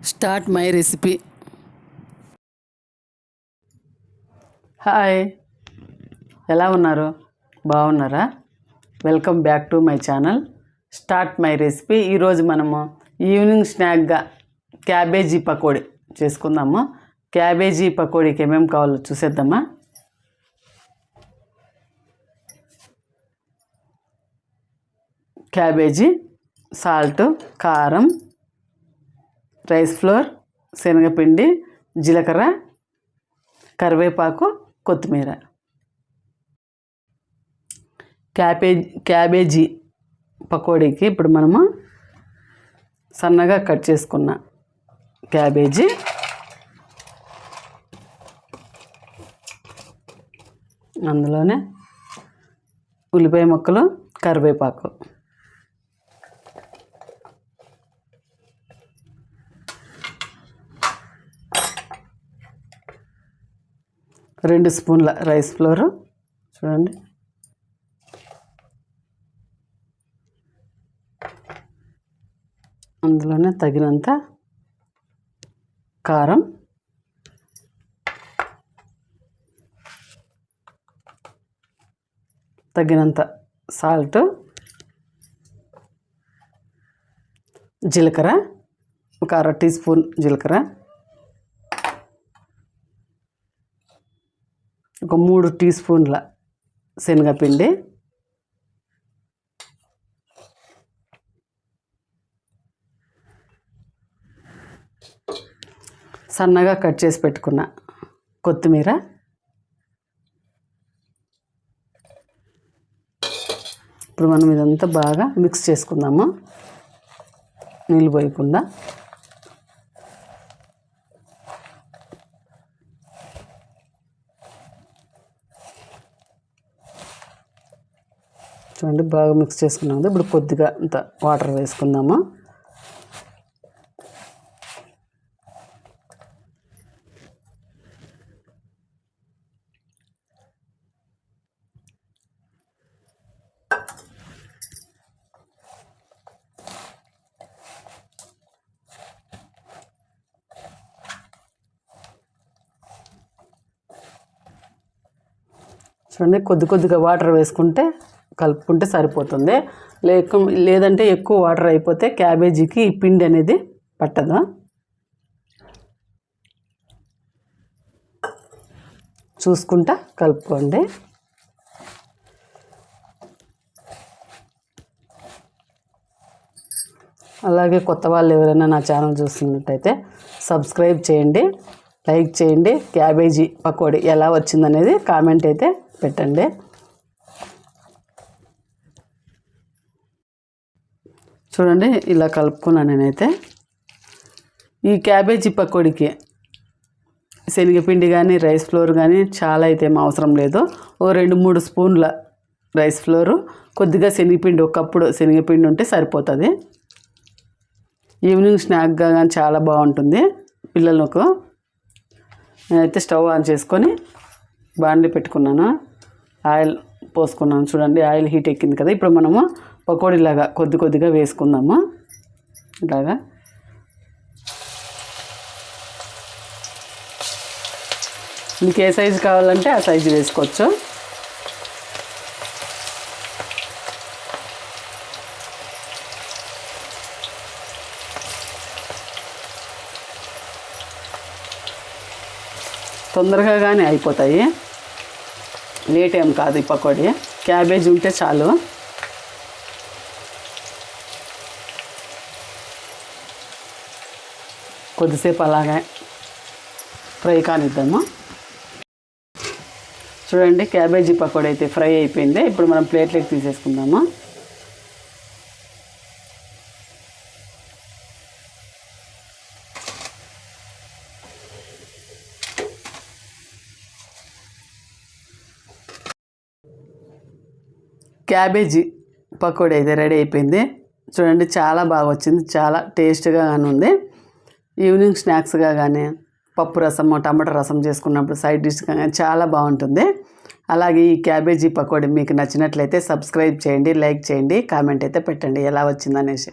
Start my recipe hi ఎలా ఉన్నారు? బాగున్నారా? Welcome back to my channel start my recipe ఈరోజు మనము ఈవినింగ్ స్నాక్గా క్యాబేజీ పకోడీ చేసుకుందాము. క్యాబేజీ పకోడీకి ఏమేమి కావాలో చూసేద్దామా? క్యాబేజీ సాల్ట్ కారం రైస్ ఫ్లోర్ శనగపిండి జీలకర్ర కరివేపాకు కొత్తిమీర. క్యాబేజ్ క్యాబేజీ పకోడీకి ఇప్పుడు మనము సన్నగా కట్ చేసుకున్న క్యాబేజీ అందులోనే ఉల్లిపాయ ముక్కలు కరివేపాకు. రెండు స్పూన్ల రైస్ ఫ్లోర్. చూడండి. అందులోనే తగినంత కారం. తగినంత సాల్ట్ జీలకర్ర. ఒక అర టీ స్పూన్ జీలకర్ర. ఒక మూడు టీ స్పూన్ల శనగపిండి. సన్నగా కట్ చేసి పెట్టుకున్న కొత్తిమీర. ఇప్పుడు మనం ఇదంతా బాగా మిక్స్ చేసుకుందాము? నీళ్ళు పోయకుండా. చూడండి బాగా మిక్స్ చేసుకున్నాము ఇప్పుడు కొద్దిగా అంత వాటర్ వేసుకుందాము. చూడండి కొద్ది కొద్దిగా వాటర్ వేసుకుంటే కలుపుకుంటే సరిపోతుంది. లేక లేదంటే ఎక్కువ వాటర్ అయిపోతే క్యాబేజీకి ఈ పిండి అనేది పట్టదు? చూసుకుంటా కలుపుకోండి. అలాగే కొత్త వాళ్ళు ఎవరైనా నా ఛానల్ చూస్తున్నట్టయితే సబ్స్క్రైబ్ చేయండి లైక్ చేయండి. క్యాబేజీ పకోడీ ఎలా వచ్చిందనేది కామెంట్ అయితే పెట్టండి. చూడండి ఇలా కలుపుకున్నాను నేనైతే. ఈ క్యాబేజీ పకోడీకి శనగపిండి కానీ రైస్ ఫ్లోర్ కానీ చాలా అయితే ఏం అవసరం లేదు. ఓ రెండు మూడు స్పూన్ల రైస్ ఫ్లోరు. కొద్దిగా శనగపిండి ఒకప్పుడు శనగపిండి ఉంటే సరిపోతుంది. ఈవినింగ్ స్నాక్గా కానీ చాలా బాగుంటుంది పిల్లలకు. నేనైతే స్టవ్ ఆన్ చేసుకొని బాండి పెట్టుకున్నాను. ఆయిల్ పోసుకున్నాను. చూడండి ఆయిల్ హీట్ ఎక్కింది కదా. ఇప్పుడు మనము పకోడీలాగా కొద్ది కొద్దిగా వేసుకుందాము? ఇలాగా. మీకు ఏ సైజు కావాలంటే ఆ సైజు వేసుకోవచ్చు. తొందరగా కానీ అయిపోతాయి. లేట్ ఏం కాదు ఈ పకోడీ. క్యాబేజ్ ఉంటే చాలు. కొద్దిసేపు అలాగే ఫ్రై కానిద్దాము? చూడండి క్యాబేజీ పకోడీ అయితే ఫ్రై అయిపోయింది. ఇప్పుడు మనం ప్లేట్లోకి తీసేసుకుందాము? క్యాబేజీ పకోడీ అయితే రెడీ అయిపోయింది. చూడండి చాలా బాగా వచ్చింది చాలా టేస్ట్గా ఉంది ఈవినింగ్ స్నాక్స్గా కానీ పప్పు రసము టమాటా రసం చేసుకున్నప్పుడు సైడ్ డిష్గా కానీ చాలా బాగుంటుంది. అలాగే ఈ క్యాబేజీ పకోడీ మీకు నచ్చినట్లయితే సబ్స్క్రైబ్ చేయండి లైక్ చేయండి కామెంట్ అయితే పెట్టండి. ఎలా వచ్చిందనేసి.